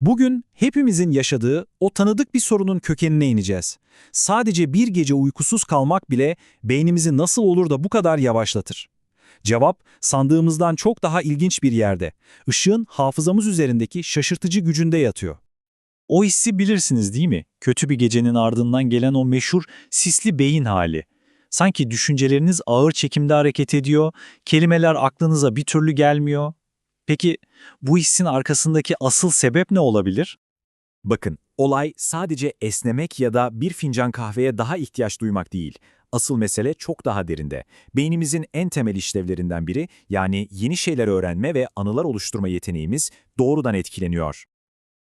Bugün hepimizin yaşadığı o tanıdık bir sorunun kökenine ineceğiz. Sadece bir gece uykusuz kalmak bile beynimizi nasıl olur da bu kadar yavaşlatır? Cevap sandığımızdan çok daha ilginç bir yerde. Işığın hafızamız üzerindeki şaşırtıcı gücünde yatıyor. O hissi bilirsiniz değil mi? Kötü bir gecenin ardından gelen o meşhur sisli beyin hali. Sanki düşünceleriniz ağır çekimde hareket ediyor, kelimeler aklınıza bir türlü gelmiyor. Peki bu hissin arkasındaki asıl sebep ne olabilir? Bakın, olay sadece esnemek ya da bir fincan kahveye daha ihtiyaç duymak değil. Asıl mesele çok daha derinde. Beynimizin en temel işlevlerinden biri, yani yeni şeyler öğrenme ve anılar oluşturma yeteneğimiz doğrudan etkileniyor.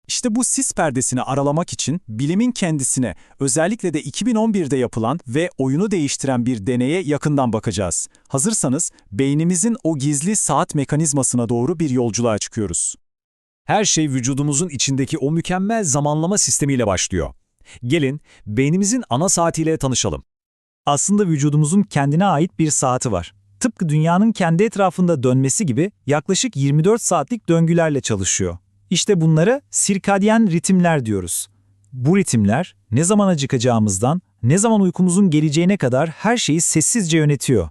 İşte bu sis perdesini aralamak için bilimin kendisine, özellikle de 2011'de yapılan ve oyunu değiştiren bir deneye yakından bakacağız. Hazırsanız beynimizin o gizli saat mekanizmasına doğru bir yolculuğa çıkıyoruz. Her şey vücudumuzun içindeki o mükemmel zamanlama sistemiyle başlıyor. Gelin beynimizin ana saatiyle tanışalım. Aslında vücudumuzun kendine ait bir saati var. Tıpkı dünyanın kendi etrafında dönmesi gibi yaklaşık 24 saatlik döngülerle çalışıyor. İşte bunlara sirkadyen ritimler diyoruz. Bu ritimler ne zaman acıkacağımızdan, ne zaman uykumuzun geleceğine kadar her şeyi sessizce yönetiyor.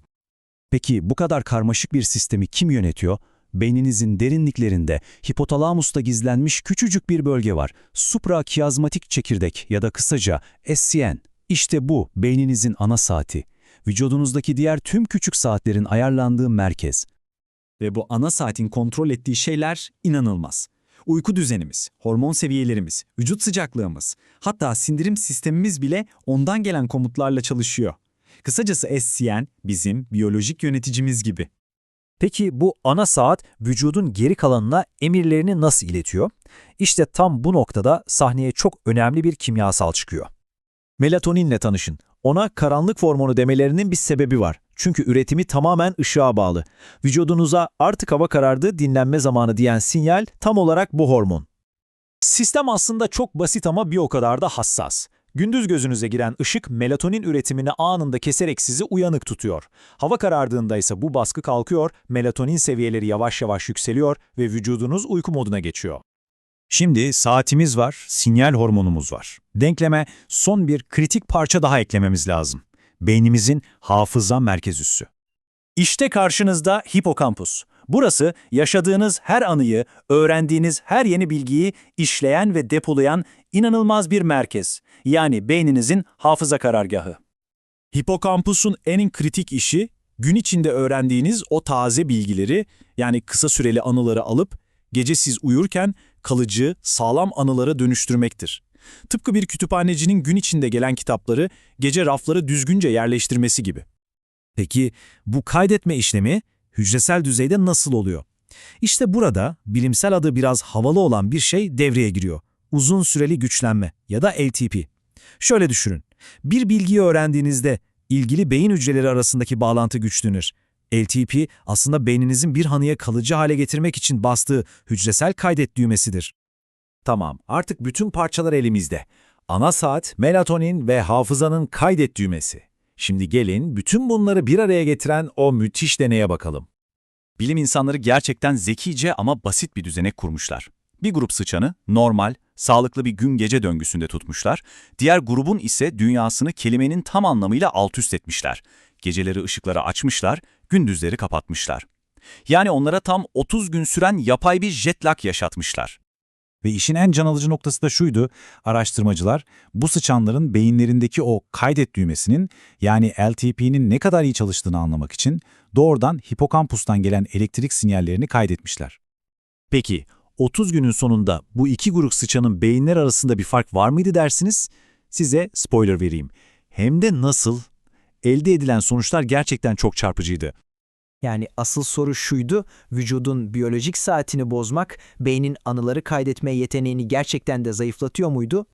Peki bu kadar karmaşık bir sistemi kim yönetiyor? Beyninizin derinliklerinde, hipotalamusta gizlenmiş küçücük bir bölge var. Suprakiyazmatik çekirdek ya da kısaca SCN. İşte bu beyninizin ana saati. Vücudunuzdaki diğer tüm küçük saatlerin ayarlandığı merkez. Ve bu ana saatin kontrol ettiği şeyler inanılmaz. Uyku düzenimiz, hormon seviyelerimiz, vücut sıcaklığımız, hatta sindirim sistemimiz bile ondan gelen komutlarla çalışıyor. Kısacası SCN bizim biyolojik yöneticimiz gibi. Peki bu ana saat vücudun geri kalanına emirlerini nasıl iletiyor? İşte tam bu noktada sahneye çok önemli bir kimyasal çıkıyor. Melatoninle tanışın. Ona karanlık hormonu demelerinin bir sebebi var. Çünkü üretimi tamamen ışığa bağlı. Vücudunuza artık hava karardı, dinlenme zamanı diyen sinyal tam olarak bu hormon. Sistem aslında çok basit ama bir o kadar da hassas. Gündüz gözünüze giren ışık melatonin üretimini anında keserek sizi uyanık tutuyor. Hava karardığında ise bu baskı kalkıyor, melatonin seviyeleri yavaş yavaş yükseliyor ve vücudunuz uyku moduna geçiyor. Şimdi saatimiz var, sinyal hormonumuz var. Denkleme son bir kritik parça daha eklememiz lazım. Beynimizin hafıza merkez üssü. İşte karşınızda hipokampus. Burası yaşadığınız her anıyı, öğrendiğiniz her yeni bilgiyi işleyen ve depolayan inanılmaz bir merkez. Yani beyninizin hafıza karargahı. Hipokampusun en kritik işi gün içinde öğrendiğiniz o taze bilgileri yani kısa süreli anıları alıp gece siz uyurken kalıcı, sağlam anılara dönüştürmektir. Tıpkı bir kütüphanecinin gün içinde gelen kitapları gece raflara düzgünce yerleştirmesi gibi. Peki bu kaydetme işlemi hücresel düzeyde nasıl oluyor? İşte burada bilimsel adı biraz havalı olan bir şey devreye giriyor. Uzun süreli güçlenme ya da LTP. Şöyle düşünün. Bir bilgiyi öğrendiğinizde ilgili beyin hücreleri arasındaki bağlantı güçlenir. LTP aslında beyninizin bir hanıya kalıcı hale getirmek için bastığı hücresel kaydet düğmesidir. Tamam, artık bütün parçalar elimizde. Ana saat, melatonin ve hafızanın kaydet düğmesi. Şimdi gelin bütün bunları bir araya getiren o müthiş deneye bakalım. Bilim insanları gerçekten zekice ama basit bir düzenek kurmuşlar. Bir grup sıçanı normal, sağlıklı bir gün-gece döngüsünde tutmuşlar, diğer grubun ise dünyasını kelimenin tam anlamıyla alt üst etmişler. Geceleri ışıkları açmışlar, gündüzleri kapatmışlar. Yani onlara tam 30 gün süren yapay bir jet lag yaşatmışlar. Ve işin en can alıcı noktası da şuydu, araştırmacılar bu sıçanların beyinlerindeki o kaydet düğmesinin yani LTP'nin ne kadar iyi çalıştığını anlamak için doğrudan hipokampustan gelen elektrik sinyallerini kaydetmişler. Peki 30 günün sonunda bu iki grup sıçanın beyinler arasında bir fark var mıydı dersiniz? Size spoiler vereyim. Hem de nasıl? Elde edilen sonuçlar gerçekten çok çarpıcıydı. Yani asıl soru şuydu, vücudun biyolojik saatini bozmak, beynin anıları kaydetme yeteneğini gerçekten de zayıflatıyor muydu?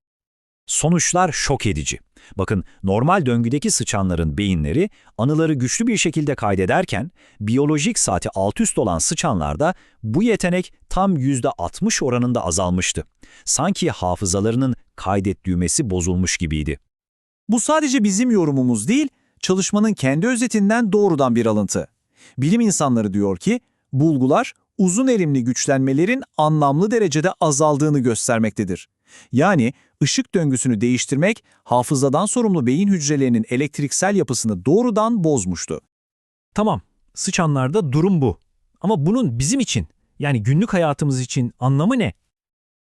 Sonuçlar şok edici. Bakın normal döngüdeki sıçanların beyinleri anıları güçlü bir şekilde kaydederken biyolojik saati alt üst olan sıçanlarda bu yetenek tam %60 oranında azalmıştı. Sanki hafızalarının kaydet düğmesi bozulmuş gibiydi. Bu sadece bizim yorumumuz değil, çalışmanın kendi özetinden doğrudan bir alıntı. Bilim insanları diyor ki, bulgular uzun erimli güçlenmelerin anlamlı derecede azaldığını göstermektedir. Yani ışık döngüsünü değiştirmek hafızadan sorumlu beyin hücrelerinin elektriksel yapısını doğrudan bozmuştu. Tamam, sıçanlarda durum bu. Ama bunun bizim için, yani günlük hayatımız için anlamı ne?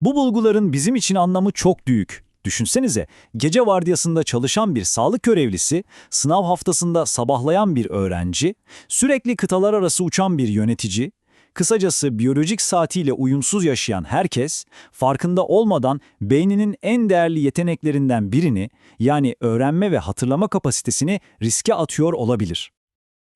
Bu bulguların bizim için anlamı çok büyük. Düşünsenize, gece vardiyasında çalışan bir sağlık görevlisi, sınav haftasında sabahlayan bir öğrenci, sürekli kıtalar arası uçan bir yönetici, kısacası biyolojik saatiyle uyumsuz yaşayan herkes, farkında olmadan beyninin en değerli yeteneklerinden birini, yani öğrenme ve hatırlama kapasitesini riske atıyor olabilir.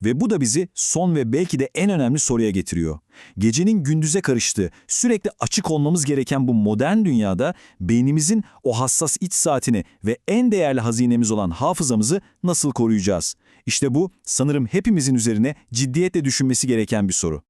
Ve bu da bizi son ve belki de en önemli soruya getiriyor. Gecenin gündüze karıştığı, sürekli açık olmamız gereken bu modern dünyada beynimizin o hassas iç saatini ve en değerli hazinemiz olan hafızamızı nasıl koruyacağız? İşte bu sanırım hepimizin üzerine ciddiyetle düşünmesi gereken bir soru.